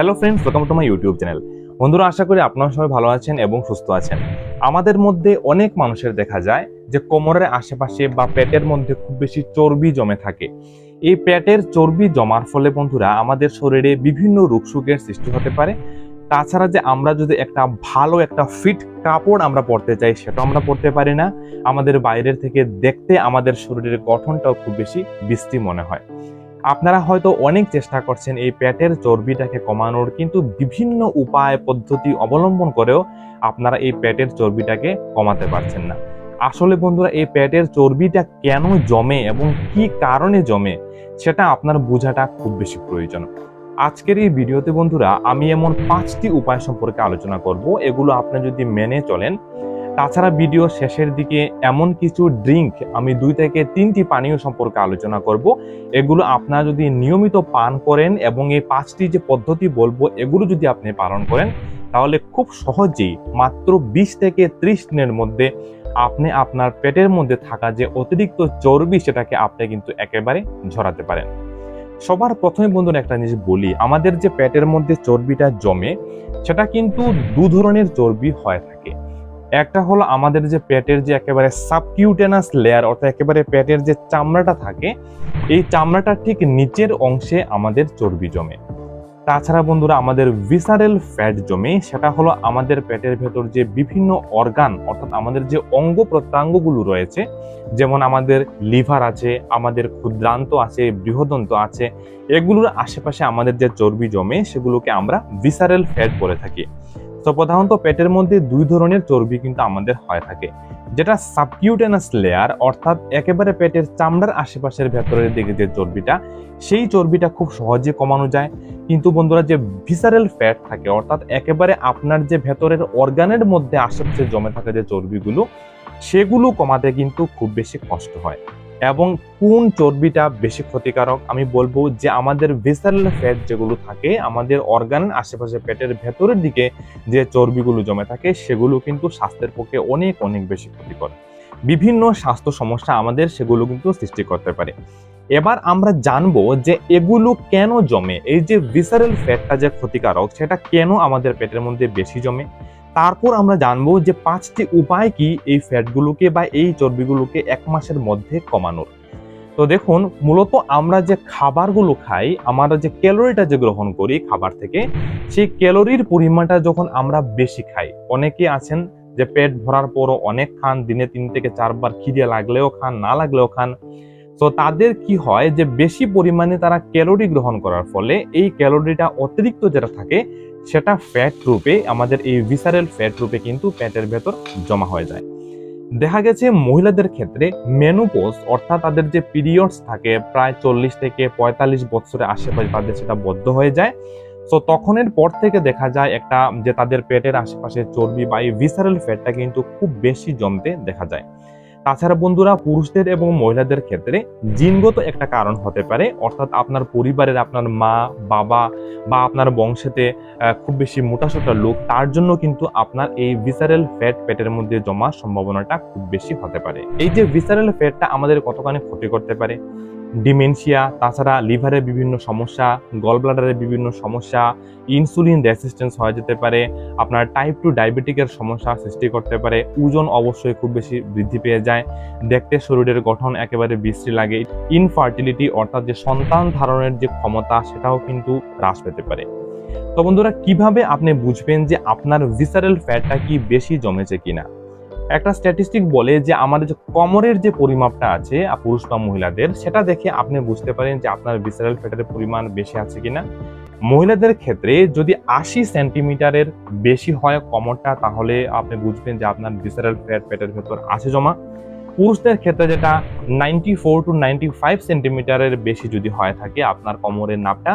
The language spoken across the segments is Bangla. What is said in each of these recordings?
Hello friends welcome to my YouTube channel বন্ধুরা, আশা করি আপনারা সবাই ভালো আছেন এবং সুস্থ আছেন। আমাদের মধ্যে অনেক মানুষের দেখা যায় যে কোমরের আশেপাশে বা পেটের মধ্যে খুব বেশি চর্বি জমে থাকে। এই পেটের চর্বি জমার ফলে বন্ধুরা, আমাদের শরীরে বিভিন্ন রোগসুখের সৃষ্টি হতে পারে। তাছাড়া যে আমরা যদি একটা ভালো একটা ফিট কাপড় আমরা পরতে চাই, সেটা আমরা পরতে পারি না। আমাদের বাইরের থেকে দেখতে আমাদের শরীরের গঠনটাও খুব বেশি বৃষ্টি মনে হয়। আপনারা হয়তো অনেক চেষ্টা করছেন এই পেটের চর্বিটাকে কমানোর, কিন্তু বিভিন্ন উপায়, পদ্ধতি অবলম্বন করেও আপনারা এই পেটের চর্বিটাকে কমাতে পারছেন না। আসলে বন্ধুরা, এই পেটের চর্বিটা কেন জমে এবং কি কারণে জমে, সেটা আপনার বোঝাটা খুব বেশি প্রয়োজন। আজকের এই ভিডিওতে বন্ধুরা, আমি এমন পাঁচটি উপায় সম্পর্কে আলোচনা করব। এগুলো আপনি যদি মেনে চলেন তাছাড়া ভিডিও শেষের দিকে এমন কিছু ড্রিঙ্ক আমি দুই থেকে তিনটি পানীয় সম্পর্কে আলোচনা করব। এগুলো আপনারা যদি নিয়মিত পান করেন এবং এই পাঁচটি যে পদ্ধতি বলব, এগুলো যদি আপনি পালন করেন, তাহলে খুব সহজেই মাত্র বিশ থেকে ত্রিশ দিনের মধ্যে আপনি আপনার পেটের মধ্যে থাকা যে অতিরিক্ত চর্বি, সেটাকে আপনি কিন্তু একেবারে ঝরাতে পারেন। সবার প্রথমে বন্ধুরা একটা জিনিস বলি, আমাদের যে পেটের মধ্যে চর্বিটা জমে, সেটা কিন্তু দু ধরনের চর্বি হয়ে থাকে। একটা হলো আমাদের যে পেটের যে একেবারে সাবকিউটেনাস লেয়ার অর্থাৎ একেবারে পেটের যে চামড়াটা থাকে, এই চামড়াটা ঠিক নিচের অংশে আমাদের চর্বি জমে। তাছাড়া বন্ধুরা, আমাদের ভিসারেল ফ্যাট জমে, সেটা হলো আমাদের পেটের ভেতর যে বিভিন্ন অর্গান অর্থাৎ আমাদের যে অঙ্গ প্রত্যঙ্গগুলো রয়েছে, যেমন আমাদের লিভার আছে, আমাদের ক্ষুদ্রান্ত আছে, বৃহদন্ত আছে, এগুলোর আশেপাশে আমাদের যে চর্বি জমে, সেগুলোকে আমরা ভিসারেল ফ্যাট বলে থাকি। তো প্রধানত পেটের মধ্যে দুই ধরনের চর্বি কিন্তু আমাদের হয়ে থাকে, যেটা সাবকিউটেনাস লেয়ার, অর্থাৎ একেবারে পেটের চামড়ার আশেপাশের ভেতরের দিকে যে চর্বিটা, সেই চর্বিটা খুব সহজে কমানো যায়। কিন্তু বন্ধুরা, যে ভিসারেল ফ্যাট থাকে, অর্থাৎ একেবারে আপনার যে ভেতরের অর্গানের মধ্যে আশেপাশে জমে থাকা যে চর্বিগুলো, সেগুলো কমাতে কিন্তু খুব বেশি কষ্ট হয়। এবং কোন চর্বিটা বেশি ক্ষতিকারক, আমি বলব যে আমাদের ভিসারেল ফ্যাট যেগুলো থাকে, আমাদের অর্গানের আশেপাশে পেটের ভেতরের দিকে যে চর্বিগুলো জমে থাকে, সেগুলো কিন্তু স্বাস্থ্যের পক্ষে অনেক অনেক বেশি ক্ষতিকর। বিভিন্ন স্বাস্থ্য সমস্যা আমাদের সেগুলো কিন্তু সৃষ্টি করতে পারে। এবার আমরা জানব যে এগুলো কেন জমে? এই যে ভিসারেল ফ্যাটটা যে ক্ষতিকারক, সেটা কেন আমাদের পেটের মধ্যে বেশি জমে? তারপর আমরা জানব যে পাঁচটি উপায় কি এই ফ্যাটগুলোকে বা এই চর্বিগুলোকে এক মাসের মধ্যে কমানোর। তো দেখুন, মূলত আমরা যে খাবারগুলো খাই, আমরা যে ক্যালোরিটা যে গ্রহণ করি খাবার থেকে, সেই ক্যালোরির পরিমাণটা যখন আমরা বেশি খাই, অনেকে আছেন যে পেট ভরার পরও অনেক খান, দিনে তিন থেকে চারবার খিদে লাগলেও খান, না লাগলেও খান। তো তাদের কি হয় যে বেশি পরিমাণে তারা ক্যালোরি গ্রহণ করার ফলে এই ক্যালোরিটা অতিরিক্ত যেটা থাকে সেটা ফ্যাট রূপে আমাদের এই ভিসারেল ফ্যাট রূপে কিন্তু পেটের ভেতর জমা হয়ে যায়। দেখা গেছে মহিলাদের ক্ষেত্রে মেনোপোজ অর্থাৎ তাদের যে পিরিয়ডস থাকে, প্রায় চল্লিশ থেকে পঁয়তাল্লিশ বছরের আশেপাশে তাদের সেটা বদ্ধ হয়ে যায়। তো তখনের পর থেকে দেখা যায় একটা, যে তাদের পেটের আশেপাশে চর্বি বা এই ভিসারেল ফ্যাটটা কিন্তু খুব বেশি জমতে দেখা যায়। তাছাড়া বন্ধুরা পুরুষদের এবং মহিলাদের ক্ষেত্রে জিনগত একটা কারণ হতে পারে, অর্থাৎ আপনার পরিবারের আপনার মা, বাবা বা আপনার বংশেতে খুব বেশি মোটাসোটা লোক, তার জন্য কিন্তু আপনার এই ভিসারেল ফ্যাট পেটের মধ্যে জমার সম্ভাবনাটা খুব বেশি হতে পারে। এই যে ভিসারেল ফ্যাটটা আমাদের কতখানি ক্ষতি করতে পারে? ডিমেনশিয়া, তাছাড়া লিভারের বিভিন্ন সমস্যা গল ব্লাডারের বিভিন্ন সমস্যা, ইনসুলিন রেসিস্টেন্স হয়ে যেতে পারে, আপনার টাইপ টু ডায়াবেটিকের সমস্যা সৃষ্টি করতে পারে, ওজন অবশ্যই খুব বেশি বৃদ্ধি পেয়ে যায়, দেখতে শরীরের গঠন একেবারে বিশ্রী লাগে ইনফার্টিলিটি অর্থাৎ যে সন্তান ধারণের যে ক্ষমতা সেটাও কিন্তু হ্রাস পেতে পারে। তো বন্ধুরা, কীভাবে আপনি বুঝবেন যে আপনার ভিসারেল ফ্যাটটা কি বেশি জমেছে কিনা? একটা স্ট্যাটিস্টিক বলে যে আমাদের যে কমরের যে পরিমাপটা আছে পুরুষ বা মহিলাদের, সেটা দেখে আপনি বুঝতে পারেন যে আপনার ভিসারেল ফ্যাটের পরিমাণ বেশি আছে কিনা। মহিলাদের ক্ষেত্রে যদি আশি সেন্টিমিটারের বেশি হয় কমরটা, তাহলে আপনি বুঝবেন যে আপনার ভিসারেল ফ্যাট পেটের ভেতর আছে জমা। পুরুষদের ক্ষেত্রে যেটা ninety four to ninety five সেন্টিমিটারের বেশি যদি হয়ে থাকে, আপনার কোমরের নাপটা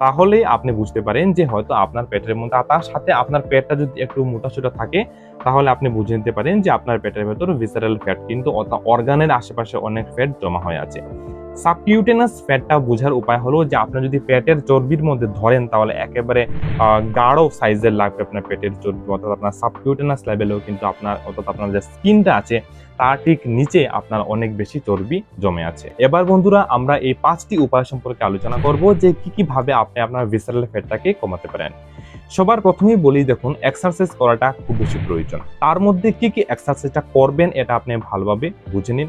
তাহলে আপনি বুঝতে পারেন যে হয়তো আপনার পেটের মধ্যে তার সাথে আপনার পেটটা যদি একটু মোটাসোটা থাকে, তাহলে আপনি বুঝে নিতে পারেন যে আপনার পেটের ভেতর ভিসারেল ফ্যাট কিন্তু অর্গানের আশেপাশে অনেক ফ্যাট জমা হয়ে আছে। সাবকিউটেনাস ফ্যাটটা বোঝার উপায় হলো যে আপনি যদি পেটের চর্বির মধ্যে ধরেন তাহলে একেবারে গাঢ় সাইজের লাগবে আপনার পেটের চর্বি, অর্থাৎ আপনার সাবকিউটেনাস লেভেলেও কিন্তু আপনার, অর্থাৎ আপনার যে স্কিনটা আছে তার ঠিক নিচে আপনার অনেক বেশি চর্বি জমে আছে। এবার বন্ধুরা, আমরা এই পাঁচটি উপায় সম্পর্কে আলোচনা করব যে কি কি ভাবে আপনি আপনার ভিসারাল ফ্যাটটাকে কমাতে পারেন। সবার প্রথমেই বলি দেখুন এক্সারসাইজ করাটা খুব বেশি প্রয়োজন। তার মধ্যে কি কি এক্সারসাইজটা করবেন, এটা আপনি ভালোভাবে বুঝে নিন।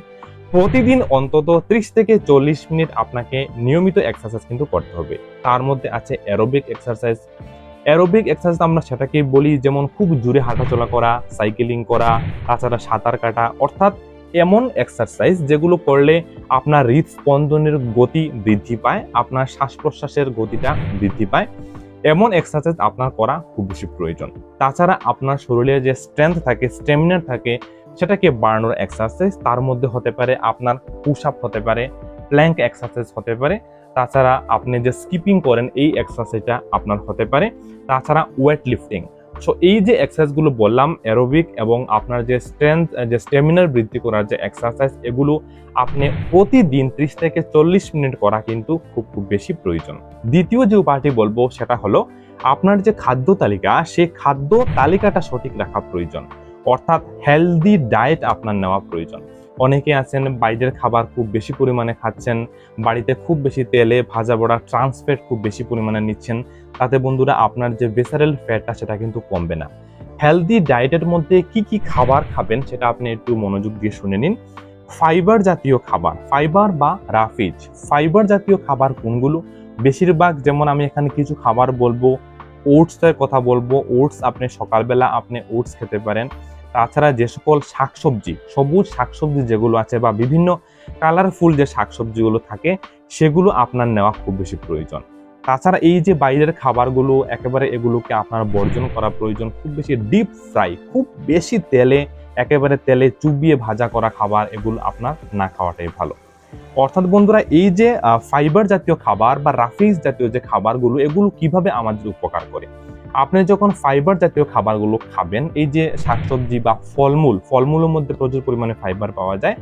প্রতিদিন অন্তত 30 থেকে চল্লিশ মিনিট আপনাকে নিয়মিত এক্সারসাইজ কিন্তু করতে হবে। তার মধ্যে আছে অ্যারোবিক এক্সারসাইজ অ্যারোবিক এক্সারসাইজ আমরা সেটাকে বলি যেমন খুব জোরে হাঁটাচলা করা সাইকেলিং করা, তাছাড়া সাঁতার কাটা, অর্থাৎ এমন এক্সারসাইজ যেগুলো করলে আপনার হৃদস্পন্দনের গতি বৃদ্ধি পায়, আপনার শ্বাস প্রশ্বাসের গতিটা বৃদ্ধি পায়। এমন এক্সারসাইজ আপনার করা খুব বেশি প্রয়োজন। তাছাড়া আপনার শরীরে যে স্ট্রেংথ থাকে স্টেমিনার থাকে সেটাকে বাড়ানোর এক্সারসাইজ তার মধ্যে হতে পারে আপনার পুশ আপ হতে পারে প্ল্যাঙ্ক এক্সারসাইজ হতে পারে। তাছাড়া আপনি যে স্কিপিং করেন, এই এক্সারসাইজটা আপনার হতে পারে। তাছাড়া ওয়েট লিফটিং সো এই যে এক্সারসাইজগুলো বললাম অ্যারোবিক এবং আপনার যে স্ট্রেংথ যে স্টেমিনার বৃদ্ধি করার যে এক্সারসাইজ এগুলো আপনি প্রতিদিন ত্রিশ থেকে চল্লিশ মিনিট করা কিন্তু খুব খুব বেশি প্রয়োজন। দ্বিতীয় যে উপায়টি বলব সেটা হলো, আপনার যে খাদ্য তালিকা, সেই খাদ্য তালিকাটা সঠিক রাখা প্রয়োজন। অর্থাৎ হেলদি ডায়েট আপনার নেওয়া প্রয়োজন। অনেকে আছেন, বাইরের খাবার খুব বেশি পরিমাণে খাচ্ছেন, বাড়িতে খুব বেশি তেলে ভাজা বড়া ট্রান্সফ্যাট খুব বেশি পরিমাণে নিচ্ছেন, তাতে বন্ধুরা আপনার যে বেসারেল ফ্যাটটা সেটা কিন্তু কমবে না। হেলদি ডায়েটের মধ্যে কি কি খাবার খাবেন সেটা আপনি একটু মনোযোগ দিয়ে শুনে নিন। ফাইবার জাতীয় খাবার ফাইবার বা রাফিজ ফাইবার জাতীয় খাবার কোনগুলো? বেশিরভাগ যেমন আমি এখানে কিছু খাবার বলব ওটসের কথা বলব ওটস আপনি সকালবেলা আপনি ওটস খেতে পারেন। তাছাড়া যে সকল শাকসবজি, সবুজ শাকসবজি যেগুলো আছে বা বিভিন্ন কালারফুল যে শাকসবজিগুলো থাকে, সেগুলো আপনার নেওয়া খুব বেশি প্রয়োজন। তাছাড়া এই যে বাইরের খাবারগুলো, একেবারে এগুলোকে আপনার বর্জন করা প্রয়োজন, খুব বেশি ডিপ ফ্রাই খুব বেশি তেলে, একেবারে তেলে চুবিয়ে ভাজা করা খাবার, এগুলো আপনার না খাওয়াটাই ভালো। অর্থাৎ বন্ধুরা, এই যে ফাইবার জাতীয় খাবার বা রাফিজ জাতীয় যে খাবারগুলো, এগুলো কীভাবে আমাদের উপকার করে? আপনি যখন ফাইবার জাতীয় খাবারগুলো খাবেন, এই যে শাকসবজি বা ফলমূল, ফলমূলের মধ্যে প্রচুর পরিমাণে ফাইবার পাওয়া যায়,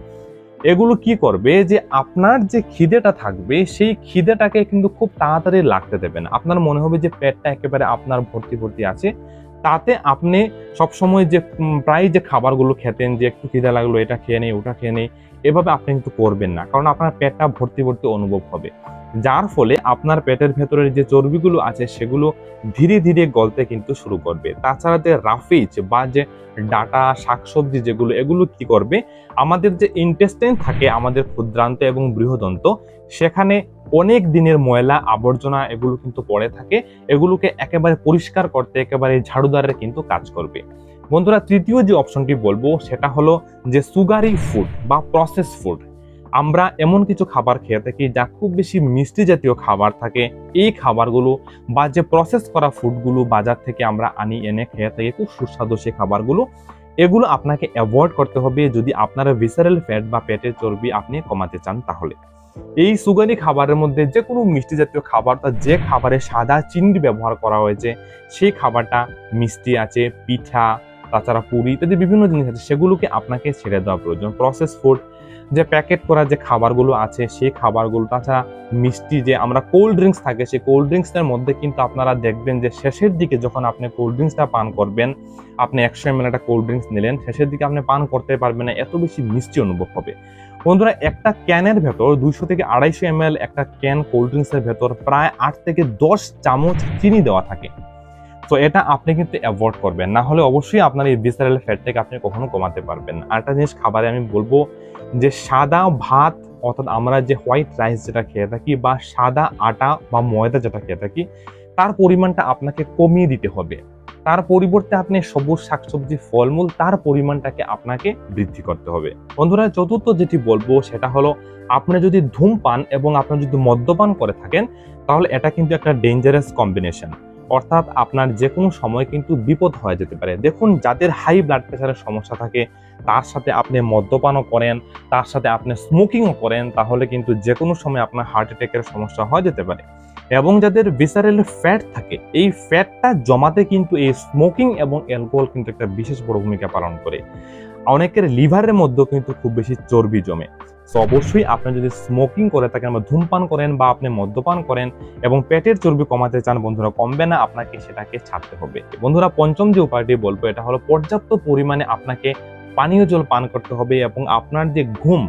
এগুলো কি করবে যে আপনার যে খিদেটা থাকবে, সেই খিদেটাকে কিন্তু খুব তাড়াতাড়ি লাগতে দেবে না। আপনার মনে হবে যে পেটটা একেবারে আপনার ভর্তি ভর্তি আছে। তাতে আপনি সবসময় যে প্রায় যে খাবারগুলো খেতেন, যে একটু খিদে লাগল, এটা খেয়ে নেই, ওটা খেয়ে নেই, এভাবে আপনি কিন্তু করবেন না। কারণ আপনার পেটটা ভর্তি ভর্তি অনুভব হবে। যার ফলে আপনার পেটের ভেতরের যে চর্বিগুলো আছে সেগুলো ধীরে ধীরে গলতে কিন্তু শুরু করবে। তাছাড়া যে রাফিজ বা যে ডাটা, শাকসবজি যেগুলো, এগুলো কি করবে? আমাদের যে ইন্টেস্টাইন থাকে আমাদের ক্ষুদ্রান্ত এবং বৃহদন্ত, সেখানে অনেক দিনের ময়লা, আবর্জনা এগুলো কিন্তু পড়ে থাকে। এগুলোকে একেবারে পরিষ্কার করতে একেবারে ঝাড়ুদারের কিন্তু কাজ করবে। বন্ধুরা, তৃতীয় যে অপশনটি বলব, সেটা হলো যে সুগারি ফুড বা প্রসেস ফুড আমরা এমন কিছু খাবার খেয়ে থাকি যা খুব বেশি মিষ্টি জাতীয় খাবার থাকে। এই খাবারগুলো বা যে প্রসেস করা ফুডগুলো বাজার থেকে আমরা আনি, এনে খেয়ে থাকি, খুব সুস্বাদু সেই খাবারগুলো। এগুলো আপনাকে অ্যাভয়েড করতে হবে। যদি আপনারা ভিসারেল ফ্যাট বা পেটের চর্বি আপনি কমাতে চান তাহলে। এই সুগারি খাবারের মধ্যে যে কোনো মিষ্টি জাতীয় খাবার বা যে খাবারে সাদা চিনি ব্যবহার করা হয়েছে, সেই খাবারটা মিষ্টি আছে, পিঠা তাছাড়া পুরি ইত্যাদি বিভিন্ন জিনিস আছে, সেগুলোকে আপনাকে ছেড়ে দেওয়া প্রয়োজন। প্রসেস ফুড যে প্যাকেট করা যে খাবারগুলো আছে, সেই খাবারগুলো, তাছাড়া মিষ্টি যে আমরা কোল্ড ড্রিঙ্কস থাকে, সেই কোল্ড ড্রিঙ্কসের মধ্যে কিন্তু আপনারা দেখবেন যে শেষের দিকে যখন আপনি কোল্ড ড্রিঙ্কসটা পান করবেন, আপনি একশো এম একটা কোল্ড ড্রিঙ্কস নিলেন, শেষের দিকে আপনি পান করতে পারবেন না, এত বেশি মিষ্টি অনুভব হবে। বন্ধুরা, একটা ক্যানের ভেতর দুইশো থেকে আড়াইশো এম একটা ক্যান কোল্ড ড্রিঙ্কসের ভেতর প্রায় আট থেকে দশ চামচ চিনি দেওয়া থাকে। তো এটা আপনি কিন্তু অ্যাভয়েড করবেন। না হলে অবশ্যই আপনার এই ভিসারেল ফ্যাটটাকে আপনি কখনো কমাতে পারবেন আরেকটা জিনিস, খাবারে আমি বলব যে সাদা ভাত, অর্থাৎ আমরা যে হোয়াইট রাইস যেটা খেয়ে থাকি বা সাদা আটা বা ময়দা যেটা খেয়ে থাকি, তার পরিমাণটা আপনাকে কমিয়ে দিতে হবে। তার পরিবর্তে আপনি সবুজ শাকসবজি, ফলমূল, তার পরিমাণটাকে আপনাকে বৃদ্ধি করতে হবে। বন্ধুরা, চতুর্থ যেটি বলব সেটা হলো, আপনি যদি ধূমপান এবং আপনি যদি মদ্যপান করে থাকেন, তাহলে এটা কিন্তু একটা ডেঞ্জারাস কম্বিনেশন অর্থাৎ আপনার যে কোনো সময় কিন্তু বিপদ হয়ে যেতে পারে। দেখুন, যাদের হাই ব্লাড প্রেশারের সমস্যা থাকে, তার সাথে আপনি মদ্যপানও করেন, তার সাথে আপনি স্মোকিংও করেন, তাহলে কিন্তু যে কোনো সময় আপনার হার্ট অ্যাটাকের সমস্যা হয়ে যেতে পারে। এবং যাদের ভিসারেল ফ্যাট থাকে, এই ফ্যাটটা জমাতে কিন্তু এই স্মোকিং এবং অ্যালকোহল কিন্তু একটা বিশেষ বড় ভূমিকা পালন করে। অনেকের লিভারের মধ্যেও কিন্তু খুব বেশি চর্বি জমে। সো অবশ্যই আপনি যদি স্মোকিং করে থাকেন বা ধূমপান করেন বা আপনি মদ্যপান করেন এবং পেটের চর্বি কমাতে চান, বন্ধুরা, কমবে না, আপনাকে সেটাকে ছাড়তে হবে। বন্ধুরা, পঞ্চম যে উপায়টি বলব, এটা হলো পর্যাপ্ত পরিমাণে আপনাকে পানীয় জল পান করতে হবে এবং আপনার যে ঘুম,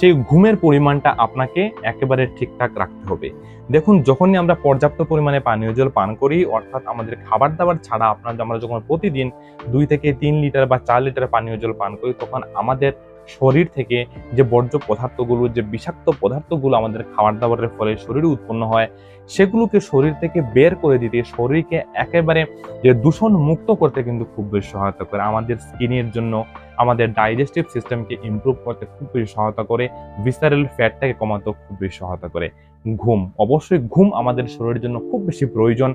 সেই ঘুমের পরিমাণটা আপনাকে একেবারে ঠিকঠাক রাখতে হবে। দেখুন, যখনই আমরা পর্যাপ্ত পরিমাণে পানীয় জল পান করি, অর্থাৎ আমাদের খাবার দাবার ছাড়া আপনার আমরা যখন প্রতিদিন দুই থেকে তিন লিটার বা চার লিটার পানীয় জল পান করি, তখন আমাদের শরীর থেকে যে বর্জ্য পদার্থগুলো, যে বিষাক্ত পদার্থগুলো আমাদের খাবার দাবারের ফলে শরীরে উৎপন্ন হয়, সেগুলোকে শরীর থেকে বের করে দিতে, শরীরকে একেবারে যে দূষণ মুক্ত করতে কিন্তু খুব বেশি সহায়তা করে। আমাদের স্কিনের জন্য, আমাদের ডাইজেস্টিভ সিস্টেমকে ইমপ্রুভ করতে খুব বেশি সহায়তা করে ভিসারেল ফ্যাটটাকে কমাতেও খুব বেশি সহায়তা করে। ঘুম, অবশ্যই ঘুম আমাদের শরীরের জন্য খুব বেশি প্রয়োজন।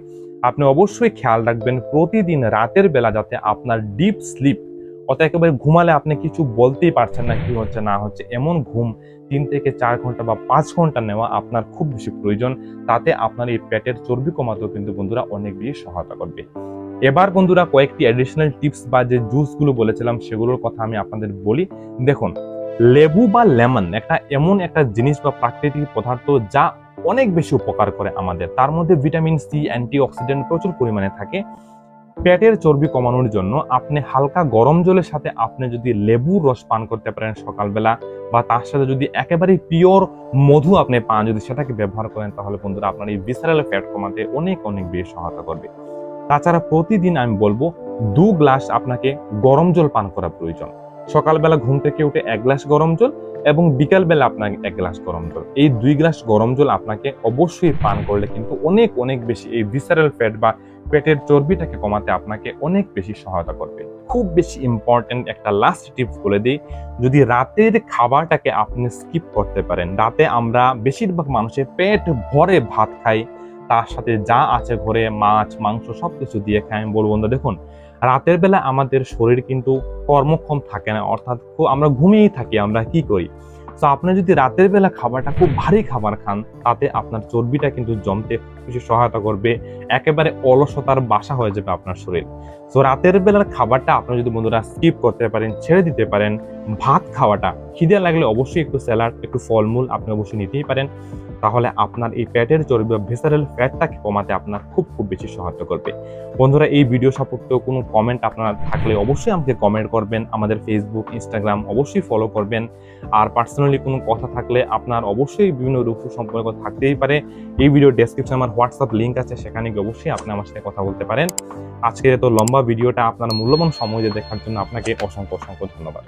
আপনি অবশ্যই খেয়াল রাখবেন, প্রতিদিন রাতের বেলা যাতে আপনার ডিপ স্লিপ অর্থাৎ একেবারে ঘুমালে আপনি কিছু বলতেই পারছেন না কি হচ্ছে, না হচ্ছে। এমন ঘুম তিন থেকে চার ঘণ্টা বা পাঁচ ঘণ্টা নেওয়া আপনার খুব বেশি প্রয়োজন। তাতে আপনার এই পেটের চর্বি কমাতেও কিন্তু বন্ধুরা অনেক বেশি সহায়তা করবে। এবার বন্ধুরা কয়েকটি অ্যাডিশনাল টিপস বা যে জুসগুলো বলেছিলাম সেগুলোর কথা আমি আপনাদের বলি। দেখুন, লেবু বা লেমন একটা এমন একটা জিনিস বা প্রাকৃতিক পদার্থ যা অনেক বেশি উপকার করে আমাদের। তার মধ্যে ভিটামিন সি অ্যান্টিঅক্সিডেন্ট প্রচুর পরিমাণে থাকে। পেটের চর্বি কমানোর জন্য আপনি হালকা গরম জলের সাথে আপনি যদি লেবুর রস পান করতে পারেন সকালবেলা বা তার সাথে যদি একেবারে পিওর মধু আপনি পান যদি সেটাকে ব্যবহার করেন, তাহলে বন্ধুরা আপনার এই ভিসারাল ফ্যাট কমাতে অনেক অনেক বেশি সহায়তা করবে। তাছাড়া প্রতিদিন আমি বলব, দু গ্লাস আপনাকে গরম জল পান করা প্রয়োজন। সকালবেলা ঘুম থেকে উঠে এক গ্লাস গরম জল এবং বিকালবেলা আপনাকে এক গ্লাস গরম জল। এই দুই গ্লাস গরম জল আপনাকে অবশ্যই পান করলে কিন্তু অনেক অনেক বেশি এই ভিসারাল ফ্যাট বা পেটের চর্বিটাকে কমাতে আপনাকে অনেক বেশি সহায়তা করবে। খুব বেশি ইম্পর্টেন্ট একটা লাস্ট টিপস বলে দিই, যদি রাতের খাবারটাকে আপনি স্কিপ করতে পারেন, রাতে আমরা বেশিরভাগ মানুষের পেট ভরে ভাত খাই, তার সাথে যা আছে ঘরে মাছ, মাংস সব কিছু দিয়ে খাই, আমি বলব না, দেখুন, রাতের বেলা আমাদের শরীর কিন্তু কর্মক্ষম থাকে না, অর্থাৎ আমরা ঘুমিয়েই থাকি, আমরা কি করি? তো আপনি যদি রাতের বেলা খাবারটা খুব ভারী খাবার খান, তাতে আপনার চর্বিটা কিন্তু জমতে কিছু সহায়তা করবে। একেবারে অলসতার বাসা হয়ে যাবে আপনার শরীর। তো রাতের বেলার খাবারটা আপনি যদি বন্ধুরা স্কিপ করতে পারেন, ছেড়ে দিতে পারেন, ভাত খাওয়াটা খিদে লাগলে অবশ্যই একটু স্যালাড একটু ফলমূল আপনি অবশ্যই নিতেই পারেন। তাহলে আপনার এই পেটের চর্বি বা ভিসারেল ফ্যাটটাকে কমাতে আপনার খুব খুব বেশি সহায়তা করবে। বন্ধুরা, এই ভিডিও সম্পর্কে কোনো কমেন্ট আপনার থাকলে অবশ্যই আমাকে কমেন্ট করবেন, আমাদের ফেসবুক ইনস্টাগ্রাম অবশ্যই ফলো করবেন। আর পার্সোনালি কোনো কথা থাকলে আপনার অবশ্যই বিভিন্ন রূপ সম্পর্ক থাকতেই পারে। এই ভিডিও ডেসক্রিপশনে আমার হোয়াটসঅ্যাপ লিঙ্ক আছে, সেখানে গিয়ে অবশ্যই আপনি আমার সাথে কথা বলতে পারেন। আজকের তো লম্বা ভিডিওটা আপনার মূল্যবান সময় দেখার জন্য আপনাকে অসংখ্য অসংখ্য ধন্যবাদ।